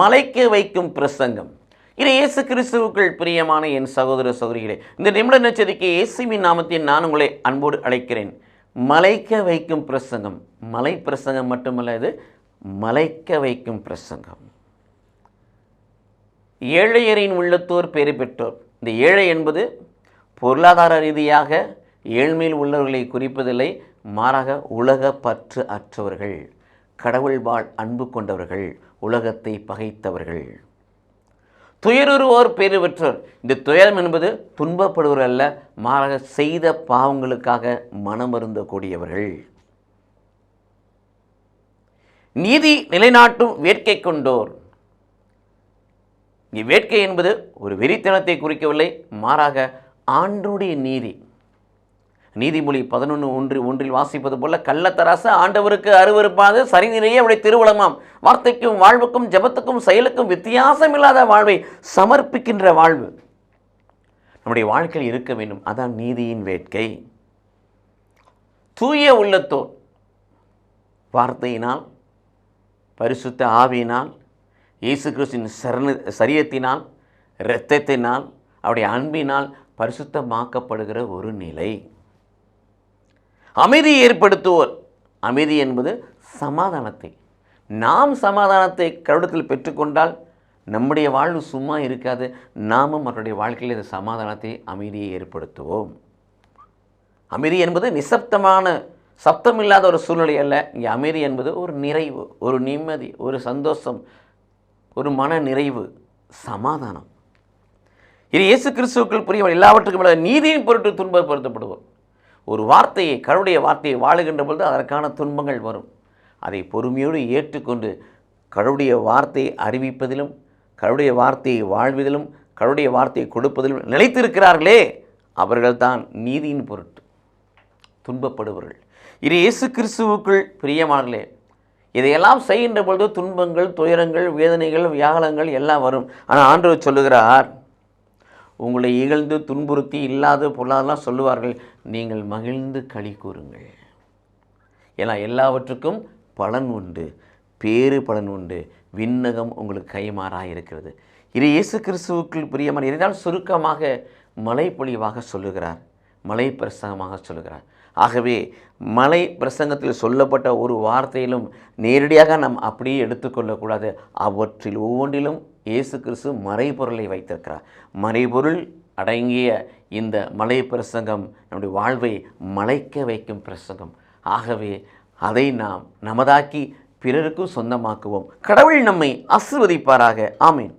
மலைக்க வைக்கும் பிரசங்கம். இது இயேசு கிறிஸ்துவுக்குள் பிரியமான என் சகோதர சகோதரிகளே இந்த நிமிட நச்சரிக்கை இயேசுவின் நாமத்தில் நான் உங்களை அன்போடு அழைக்கிறேன். மலைக்க வைக்கும் பிரசங்கம். மலை பிரசங்கம் மட்டுமல்ல இது மலைக்க வைக்கும் பிரசங்கம். ஏழையரின் உள்ளத்தோர் பெரு பெற்றோர். இந்த ஏழை என்பது பொருளாதார ரீதியாக ஏழ்மையில் உள்ளவர்களை குறிப்பதில்லை மாறாக உலக பற்று அற்றவர்கள். கடவுள் வாழ் அன்பு கொண்டவர்கள் உலகத்தை பகைத்தவர்கள். துயருருவோர் பேறு பெற்றோர். இந்த துயரம் என்பது துன்பப்படுவர் அல்ல மாறாக செய்த பாவங்களுக்காக மனமருந்தக்கூடியவர்கள். நீதி நிலைநாட்டும் வேட்கை கொண்டோர். இங்கே வேட்கை என்பது ஒரு வெறித்தனத்தை குறிக்கவில்லை மாறாக ஆண்டுடைய நீதி. நீதிமொழி பதினொன்று ஒன்று ஒன்றில் வாசிப்பது போல கள்ளத்தராசு ஆண்டவருக்கு அருவருப்பாக சரிநிலையே அவருடைய திருவுளமாம். வார்த்தைக்கும் வாழ்வுக்கும் ஜபத்துக்கும் செயலுக்கும் வித்தியாசம் இல்லாத வாழ்வை சமர்ப்பிக்கின்ற வாழ்வு. நம்முடைய வாழ்க்கையில் இருக்க வேண்டும். அதான் நீதியின் வேட்கை. தூய உள்ளத்தோர் வார்த்தையினால் பரிசுத்த ஆவியினால் இயேசு கிறிஸ்தின் சரண சரியத்தினால் இரத்தத்தினால் அவருடைய அன்பினால் பரிசுத்தமாக்கப்படுகிற ஒரு நிலை. அமைதியை ஏற்படுத்துவோர். அமைதி என்பது சமாதானத்தை. நாம் சமாதானத்தை கருடத்தில் பெற்றுக்கொண்டால் நம்முடைய வாழ்வு சும்மா இருக்காது. நாமும் அவருடைய வாழ்க்கையில் இந்த சமாதானத்தை அமைதியை ஏற்படுத்துவோம். அமைதி என்பது நிசப்தமான சப்தம் இல்லாத ஒரு சூழ்நிலை அல்ல. இங்கே அமைதி என்பது ஒரு நிறைவு ஒரு நிம்மதி ஒரு சந்தோஷம் ஒரு மன நிறைவு சமாதானம். இது இயேசு கிறிஸ்துக்கள் புரியவர் எல்லாவற்றுக்கும் மேலே நீதியின் பொருட்டு துன்பப்படுத்தப்படுவோம். ஒரு வார்த்தையை கடவுளுடைய வார்த்தையை வாழுகின்ற பொழுது அதற்கான துன்பங்கள் வரும். அதை பொறுமையோடு ஏற்றுக்கொண்டு கடவுடைய வார்த்தையை அறிவிப்பதிலும் கடவுளுடைய வார்த்தையை வாழ்வதிலும் கடவுளுடைய வார்த்தையை கொடுப்பதிலும் நிலைத்திருக்கிறார்களே அவர்கள்தான் நீதியின் பொருட்டு துன்பப்படுவர்கள் இது இயேசு கிறிஸ்துவுக்குள் பிரியமானே இதையெல்லாம் செய்கின்ற பொழுது துன்பங்கள் துயரங்கள் வேதனைகள் வியாகலங்கள் எல்லாம் வரும். ஆனால் ஆண்டவர் சொல்லுகிறார் உங்களை இகழ்ந்து துன்புறுத்தி இல்லாத பொருளாதாரம் சொல்லுவார்கள். நீங்கள் மகிழ்ந்து களி கூறுங்கள். ஏன்னா எல்லாவற்றுக்கும் பலன் உண்டு. பேறு பலன் உண்டு. விண்ணகம் உங்களுக்கு கைமாறாக இருக்கிறது. இது இயேசு கிறிஸ்துவுக்குள் பிரியமான இதனால் சுருக்கமாக மலைப்பொழிவாக சொல்லுகிறார். மலை பிரசங்கமாக சொல்லுகிறார். ஆகவே மலை பிரசங்கத்தில் சொல்லப்பட்ட ஒரு வார்த்தையிலும் நேரடியாக நாம் அப்படியே எடுத்துக்கொள்ளக்கூடாது. அவற்றில் ஒவ்வொன்றிலும் இயேசு கிறிஸ்து மறைபொருளை வைத்திருக்கிறார். மறைபொருள் அடங்கிய இந்த மலை பிரசங்கம் நம்முடைய வாழ்வை மலைக்க வைக்கும் பிரசங்கம். ஆகவே அதை நாம் நமதாக்கி பிறருக்கும் சொந்தமாக்குவோம். கடவுள் நம்மை ஆசிர்வதிப்பாராக. ஆமீன்.